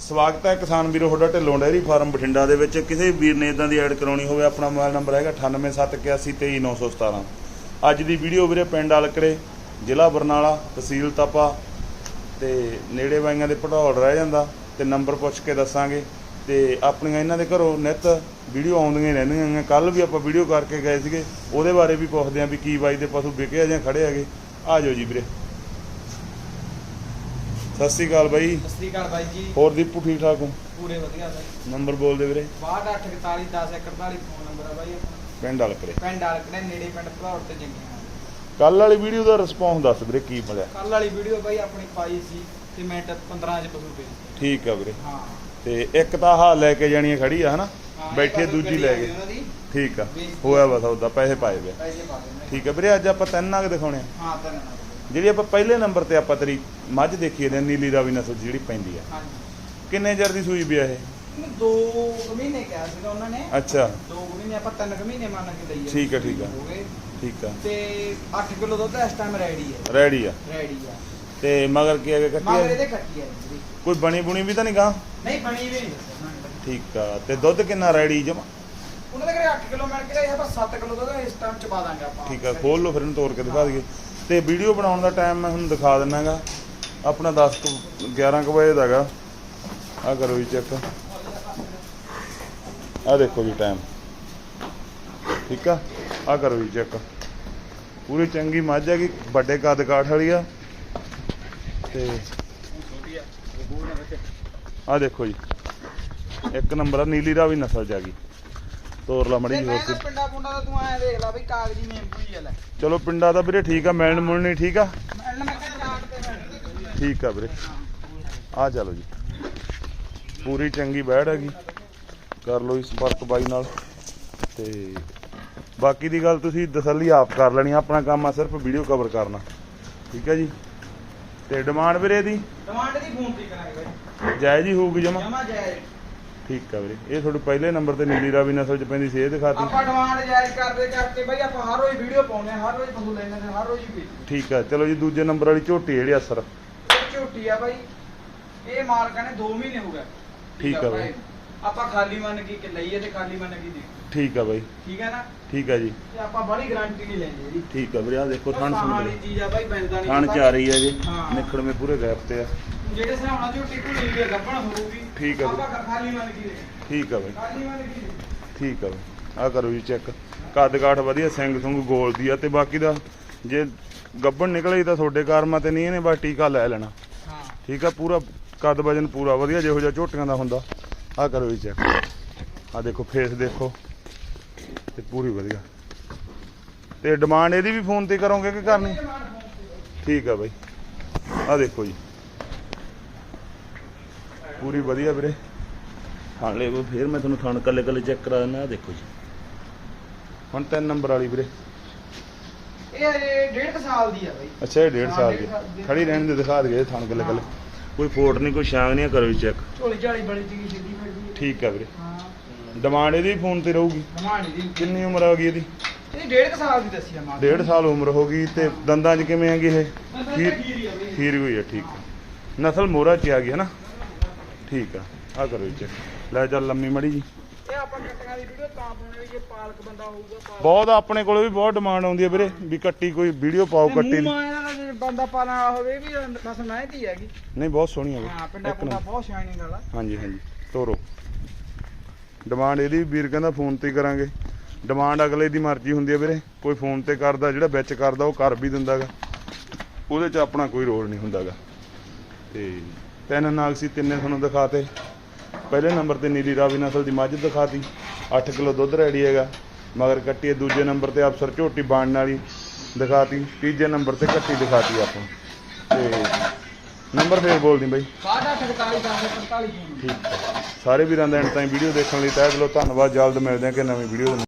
ਸਵਾਗਤ ਹੈ ਕਿਸਾਨ ਵੀਰੋ, ਤੁਹਾਡਾ ਢਿੱਲੋਂ ਡੈਰੀ ਫਾਰਮ ਬਠਿੰਡਾ ਦੇ ਵਿੱਚ। ਕਿਸੇ ਵੀਰ ਨੇ ਇਦਾਂ ਦੀ ਐਡ ਕਰਾਉਣੀ ਹੋਵੇ, ਆਪਣਾ ਮੋਬਾਈਲ ਨੰਬਰ ਹੈਗਾ 9871823917 ਅੱਜ ਦੀ ਵੀਡੀਓ ਵੀਰੇ ਪਿੰਡ ਅਲਕੜੇ ਜ਼ਿਲ੍ਹਾ ਬਰਨਾਲਾ, ਤਹਿਸੀਲ ਤਪਾ ਤੇ ਨੇੜੇ ਵਾਈਆਂ ਦੇ ਪੜੌੜ ਰਹਿ ਜਾਂਦਾ ਤੇ ਨੰਬਰ ਪੁੱਛ ਕੇ ਦੱਸਾਂਗੇ। ਤੇ ਆਪਣੀਆਂ ਇਹਨਾਂ ਦੇ ਘਰੋਂ ਨਿਤ ਵੀਡੀਓ ਆਉਂਦੀਆਂ ਹੀ ਰਹਿੰਦੀਆਂ ਕੱਲ ਵੀ ਆਪਾਂ ਵੀਡੀਓ ਕਰਕੇ ਗਏ ਸੀਗੇ। ਉਹਦੇ ਬਾਰੇ ਵੀ ਪੁੱਛਦੇ ਆਂ ਵੀ ਕੀ ਬਾਈ ਦੇ ਪਸ਼ੂ ਵਿਕੇ ਆ ਜਾਂ ਖੜੇ ਹੈਗੇ। ਆ ਜਾਓ ਜੀ ਵੀਰੇ। ਸਤਿ ਸ਼੍ਰੀ ਅਕਾਲ ਬਾਈ। ਸਤਿ ਸ੍ਰੀ ਅਕਾਲ ਬਾਈ ਜੀ। ਹੋਰ ਦੀਪੂ ਠੀਕ ਠਾਕ ਹੋ? ਪੂਰੇ ਵਧੀਆ ਬਾਈ। ਨੰਬਰ ਬੋਲ ਦੇ ਵੀਰੇ। 6241 1041 ਫੋਨ ਨੰਬਰ ਆ ਬਾਈ। ਆਪਣਾ ਪਿੰਡ ਅਲਕੜੇ ਪਿੰਡ ਆਲਕੜੇ ਨੇੜੇ ਪਿੰਡ ਭਲੌੜ ਤੇ ਜੰਗੀਆਂ ਕੱਲ ਵਾਲੀ ਵੀਡੀਓ ਦਾ ਰਿਸਪੌਂਸ ਦੱਸ ਵੀਰੇ ਕੀ ਮਿਲਿਆ? ਕੱਲ ਵਾਲੀ ਵੀਡੀਓ ਬਾਈ ਆਪਣੀ ਪਾਈ ਸੀ ਤੇ ਮਿੰਟ 15 ਚ ਪਸ਼ੂ ਪੇ ਠੀਕ ਆ ਵੀਰੇ। ਹਾਂ। ਤੇ ਇੱਕ ਤਾਂ ਆਹ ਲੈ ਕੇ ਜਾਣੀ ਖੜੀ ਆ ਹਨਾ? ਹਾਂ, ਬੈਠੇ ਦੂਜੀ ਲੈ ਗਏ ਦੀ, ਠੀਕ ਆ। ਹੋਇਆ ਵਾ ਸੌਦਾ ਪੈਸੇ ਪਾਏ ਵੇ। ਠੀਕ ਆ ਵੀਰੇ ਅੱਜ ਆਪਾਂ ਤਿੰਨ ਨਗ ਦਿਖਾਉਣੇ ਆ। ਹਾਂ ਤਾਂ ਨਾ ਬਾਈ। ਜਿਹੜੀ ਆਪਾਂ ਪਹਿਲੇ ਨੰਬਰ ਤੇ ਆਪਾਂ ਤੇਰੀ ਮੱਝ ਦੇਖੀ ਨੇ ਨੀਲੀ ਰਾਵੀ ਨਸਲ ਜਿਹੜੀ ਪੈਂਦੀ ਆ। ਹਾਂਜੀ। ਕਿੰਨੇ ਚਿਰ ਦੀ ਸੂਈ ਵੀ ਆ ਇਹ? ਇਹਨੂੰ ਦੋ ਕੁ ਮਹੀਨੇ ਕਿਹਾ ਸੀਗਾ ਉਹਨਾਂ ਨੇ। ਅੱਛਾ। ਦੋ ਕੁ ਮਹੀਨੇ ਆਪਾਂ ਤਿੰਨ ਕੁ ਮਹੀਨੇ ਮੰਨ ਕੇ ਲਈਏ ਠੀਕ ਆ, ਠੀਕ ਆ। ਹੋ ਠੀਕ ਆ। ਤੇ 8 ਕਿਲੋ ਦੁੱਧ ਇਸ ਟਾਈਮ ਰੈਡੀ ਹੈ ਰੈਡੀ ਆ। ਰੈਡੀ ਆ। ਤੇ ਮਗਰ ਕੀ ਅਗੇ ਕੱਟੀ ਮਗਰ ਇਹਦੇ ਕੱਟੀ ਆ ਜੀ ਕੋਈ ਬਣੀ ਬੁਣੀ ਵੀ ਤਾਂ ਨਹੀਂ ਗਾ? ਨਹੀਂ ਬਣੀ ਵੀ। ਠੀਕ ਆ ਤੇ ਦੁੱਧ ਕਿੰਨਾ ਰੈਡੀ ਜਮਾ? ਉਹਨਾਂ ਦੇ ਘਰੇ 8 ਕਿਲੋ ਮਿਲ ਕੇ ਰਿਹਾ ਆਪਾਂ 7 ਕਿਲੋ ਦੁੱਧ ਇਸ ਟਾਈਮ ਚ ਦਾਂਗੇ ਆਪਾਂ। ਠੀਕ ਆ ਖੋਲ ਲਓ ਫਿਰ ਇਹਨੂੰ ਤੋੜ ਕੇ ਦਿਖਾ ਦਈਏ। ਤੇ ਵੀਡੀਓ ਬਣਾਉਣ ਦਾ ਟਾਈਮ ਮੈਂ ਤੁਹਾਨੂੰ ਦਿਖਾ ਦਿੰਨਾਗਾ ਆਪਣਾ 10 ਤੋਂ 11 ਕੁ ਵਜੇ ਦਾਗਾ ਆ ਕਰੋ ਜੀ ਚੈੱਕ ਆ ਦੇਖੋ ਜੀ ਟਾਈਮ ਠੀਕ ਆ? ਆ ਕਰੋ ਜੀ ਚੈੱਕ ਪੂਰੀ ਚੰਗੀ ਮੱਝ ਹੈਗੀ ਵੱਡੇ ਕੱਦ ਕਾਠ ਵਾਲੀ ਆ। ਤੇ ਆ ਦੇਖੋ ਜੀ। ਇੱਕ ਨੰਬਰ ਆ, ਨੀਲੀ ਰਾਵੀ ਨਸਲ ਚ ਆ ਗਈ। ਤੋਰ ਲਾ ਮੜੀ ਜੀ ਹੋਰ ਕੋਈ। ਪਿੰਡਾ ਪੁੰਡਾ ਦਾ ਤੂੰ ਆਇਆ ਦੇਖ ਲੈ ਬਈ ਕਾਗਜ਼ੀ ਹੀ ਆ ਲੈ ਚਲੋ ਪਿੰਡਾਂ ਦਾ ਵੀਰੇ ਠੀਕ ਆ ਮਿਲਣ ਮੁਲਣੀ ਠੀਕ ਆ? ਮੈਂ ਮੈਂ ਕਿਹਾ ਚਾਟ ਤੇ ਮੈਂ ਠੀਕ ਆ ਵੀਰੇ। ਆ ਚਲੋ ਜੀ। ਪੂਰੀ ਚੰਗੀ ਬੈੜ ਹੈਗੀ। ਕਰ ਲਓ ਇਸ ਸੰਪਰਕ ਬਾਈ ਨਾਲ। ਤੇ ਬਾਕੀ ਦੀ ਗੱਲ ਤੁਸੀਂ ਤਸੱਲੀ ਆਪ ਕਰ ਲੈਣੀ ਆ, ਆਪਣਾ ਕੰਮ ਆ ਸਿਰਫ ਵੀਡੀਓ ਕਵਰ ਕਰਨਾ। ਠੀਕ ਹੈ ਜੀ? ਤੇ ਡਿਮਾਂਡ ਵੀਰੇ ਦੀ ਡਿਮਾਂਡ ਦੀ ਫੋਨ ਤੇ ਕਰਾਂਗੇ ਬਈ। ਜਾਇਜ਼ ਹੀ ਹੋਊਗੀ ਜਮਾ? ਜਮਾ ਜਾਇਜ਼। ਠੀਕ ਆ ਵੀਰੇ। ਇਹ ਤੁਹਾਡੇ ਪਹਿਲੇ ਨੰਬਰ ਤੇ ਨੀਲੀ ਰਾਵੀ ਨਸਲ ਚ ਪੈਂਦੀ ਸੀ ਇਹ ਦਿਖਾਤੀ। ਆਪਾਂ ਡਿਮਾਂਡ ਜਾਇਜ਼ ਕਰਦੇ ਕਰਕੇ ਬਈ ਆਪਾਂ ਹਰ ਰੋਜ਼ ਵੀਡੀਓ ਪਾਉਂਦੇ ਹਾਂ ਹਰ ਰੋਜ਼ ਪਸ਼ੂ ਲੈਣੇ ਨੇ ਹਰ ਰੋਜ਼ ਹੀ ਵੇਚਦੇ ਠੀਕ ਆ ਚਲੋ ਜੀ ਦੂਜੇ ਨੰਬਰ ਵਾਲੀ ਝੋਟੀ ਜਿਹੜੀ ਅਸਰ। ਇਹ ਝੋਟੀ ਆ ਬਾਈ ਇਹ ਮਾਲਕਾਂ ਨੇ 2 ਮਹੀਨੇ ਹੋ ਗਏ। ਠੀਕ ਆ ਬਾਈ। ਆਪਾਂ ਖਾਲੀ ਮੰਨ ਕੇ ਕਿ ਲਈਏ ਤੇ ਖਾਲੀ ਮੰਨ ਕੇ ਦੇ ਠੀਕ ਆ ਬਾਈ। ਠੀਕ ਹੈ ਨਾ? ਠੀਕ ਆ ਜੀ। ਤੇ ਆਪਾਂ ਬੜੀ ਗਾਰੰਟੀ ਨਹੀਂ ਲੈਂਦੇ ਜੀ ਠੀਕ ਆ ਵੀਰੇ ਆ ਦੇਖੋ ਥਣ ਸੁਣ ਵਾਲੀ ਚੀਜ਼ ਆ ਬਾਈ ਬੰਦਾ ਨਹੀਂ ਥਣ ਚ ਆ ਰਹੀ ਹੈ ਜੀ। ਨਿਖੜਵੇਂ ਪੂਰੇ ਗੈਪ ਤੇ ਆ। ਜਿਹੜੇ ਹਿਸਾਬ ਨਾਲ ਝੋਟੀ ਘੁਲੀ ਵੀ ਗੱਪਣ ਹੋਊਗੀ। ਠੀਕ ਆ ਬਾਈ। ਆਪਾਂ ਖਾਲੀ ਮੰਨ ਕੇ ਦੇ ਠੀਕ ਆ ਬਾਈ। ਖਾਲੀ ਮੰਨ ਕੇ ਠੀਕ ਆ ਬਾਈ। ਆ ਕਰੋ ਜੀ ਚੈੱਕ। ਕੱਦ ਕਾਠ ਵਧੀਆ ਸਿੰਘ ਸੁੰਗ ਗੋਲ ਦੀ ਆ ਤੇ ਬਾਕੀ ਦਾ ਜੇ ਗੱਬਣ ਨਿਕਲੇ ਤਾਂ ਤੁਹਾਡੇ ਕਾਰਮਾਂ ਤੇ ਨਹੀਂ ਇਹਨੇ ਬਸ ਟੀਕਾ ਲੈ ਲੈਣਾ। ਹਾਂ। ਠੀਕ ਆ ਪੂਰਾ ਕੱਦ ਵਜਨ ਪੂਰਾ ਵਧੀਆ ਜਿਹੋ ਜਿਹਾ ਝੋਟੀਆਂ ਦਾ ਹੁੰਦਾ। ਆ ਕਰੋ ਜੀ ਚੈੱਕ। ਆ ਦੇਖੋ ਫੇਸ ਦੇਖੋ। ਤੇ ਪੂਰੀ ਵਧੀਆ। ਤੇ ਡਿਮਾਂਡ ਇਹਦੀ ਵੀ ਫੋਨ ਤੇ ਕਰੋਗੇ ਕਿ ਕਰਨੀ? ਠੀਕ ਆ ਬਾਈ। ਆ ਦੇਖੋ ਜੀ। ਪੂਰੀ ਵਧੀਆ ਵੀਰੇ। ਹਾਂ ਲੈ ਉਹ ਫੇਰ ਮੈਂ ਤੁਹਾਨੂੰ ਥਣ ਕੱਲੇ ਕੱਲੇ ਚੈੱਕ ਕਰਾ ਦਿੰਦਾ ਆ ਦੇਖੋ ਜੀ। ਹੁਣ ਤਿੰਨ ਨੰਬਰ ਵਾਲੀ ਵੀਰੇ। ਇਹ ਡੇਢ ਕੁ ਸਾਲ ਦੀ ਆ ਬਾਈ। ਅੱਛਾ ਇਹ 1.5 ਹਾਂ, ਸਾਲ ਡੇਢ ਦੀ। ਸਾਲ ਦੀ। ਖੜੀ ਰਹਿਣ ਦੇ ਦਿਖਾ ਦਈਏ ਥਣ ਕੱਲੇ ਕੱਲੇ। ਕੋਈ ਫੋਟ ਨਹੀਂ ਕੋਈ ਛਾਂਗ ਨਹੀਂ ਕਰੋ ਚੈੱਕ ਝੋਲੀ ਝਾਲੀ ਬੜੀ ਠੀਕ ਆ ਵੀਰੇ। ਹਾਂ। ਡਿਮਾਂਡ ਇਹਦੀ ਫੋਨ ਤੇ ਰਹੂਗੀ। ਕਿੰਨੀ ਉਮਰ ਆ ਗਈ ਇਹਦੀ? ਇਹ ਡੇਢ ਕੁ ਸਾਲ ਦੀ ਦੱਸੀ ਆ ਮਾਂ ਡੇਢ ਸਾਲ ਉਮਰ ਹੋ ਗਈ ਤੇ ਦੰਦਾਂ 'ਚ ਕਿਵੇਂ ਇਹ? ਖੀਰ ਖੀਰ ਆ ਹੋਈ ਆ ਠੀਕ ਨਸਲ ਮੋਰਾ 'ਚ ਆ ਗਈ ਹੈ ਨਾ? ਠੀਕ ਆ ਆ ਕਰੋ ਜੀ ਲੈ ਚੱਲ ਲੰਮੀ ਮੜੀ ਜੀ। ਇਹ ਆਪਾਂ ਕੱਟੀਆਂ ਦੀ ਵੀਡੀਓ ਤਾਂ ਪਾਉਣੇ ਵੀ ਜੇ ਪਾਲਕ ਬੰਦਾ ਹੋਊਗਾ ਪਾਲਕ ਬਹੁਤ ਆਪਣੇ ਕੋਲੇ ਵੀ ਬਹੁਤ ਡਿਮਾਂਡ ਆਉਂਦੀ ਹੈ ਵੀਰੇ ਵੀ ਕੱਟੀ ਕੋਈ ਵੀਡੀਓ ਪਾਓ ਕੱਟੀ ਮੂੰਹ ਮਾਂ ਇਹਨਾਂ ਦਾ ਜੇ ਬੰਦਾ ਪਾਲਣ ਵਾਲਾ ਹੋਵੇ ਵੀ ਬਸ ਮਿਹਨਤੀ ਹੈਗੀ। ਨਹੀਂ ਬਹੁਤ ਸੋਹਣੀ ਹੈ ਹਾਂ ਪਿੰਡਾ ਇੱਕ ਪੁੰਡਾ ਨੰਬਰ। ਬਹੁਤ ਸ਼ਾਈਨਿੰਗ ਵਾਲਾ। ਹਾਂਜੀ ਹਾਂਜੀ ਤੋਰੋ। ਡਿਮਾਂਡ ਇਹਦੀ ਵੀਰ ਕਹਿੰਦਾ ਫੋਨ ਤੇ ਕਰਾਂਗੇ। ਡਿਮਾਂਡ ਅਗਲੇ ਦੀ ਮਰਜ਼ੀ ਹੁੰਦੀ ਹੈ ਵੀਰੇ ਕੋਈ ਫੋਨ ਤੇ ਕਰਦਾ ਜਿਹੜਾ ਵਿੱਚ ਕਰਦਾ ਉਹ ਕਰ ਵੀ ਦਿੰਦਾਗਾ ਉਹਦੇ 'ਚ ਆਪਣਾ ਕੋਈ ਰੋਲ ਨਹੀਂ ਹੁੰਦਾਗਾ। ਤੇ ਤਿੰਨ ਨਾਗ ਸੀ ਤਿੰਨੇ ਤੁਹਾਨੂੰ ਦਿਖਾਤੇ। ਪਹਿਲੇ ਨੰਬਰ ਤੇ ਨੀਲੀ ਰਾਵੀ ਨਸਲ ਦੀ ਮੱਝ ਦਿਖਾਤੀ। 8 ਕਿਲੋ ਦੁੱਧ ਰੈਡੀ ਹੈਗਾ। ਮਗਰ ਕੱਟੀ ਦੂਜੇ ਨੰਬਰ ਤੇ ਅਫਸਰ ਝੋਟੀ ਬਾਣ ਵਾਲੀ ਦਿਖਾਤੀ। ਤੀਜੇ ਨੰਬਰ ਤੇ ਕੱਟੀ ਦਿਖਾਤੀ ਆਪਾਂ। ਤੇ ਨੰਬਰ ਫੇਰ ਬੋਲ ਦੀ ਬਾਈ। 62 45 10 45 ਠੀਕ। ਸਾਰੇ ਵੀਰਾਂ ਦਾ ਐਂਡ ਤਾਈਂ ਵੀਡੀਓ ਦੇਖਣ ਲਈ ਤਹਿ ਦਿਲੋਂ ਧੰਨਵਾਦ। ਜਲਦ ਮਿਲਦੇ ਹਾਂ ਕਿ ਨਵੀਂ ਵੀਡੀਓ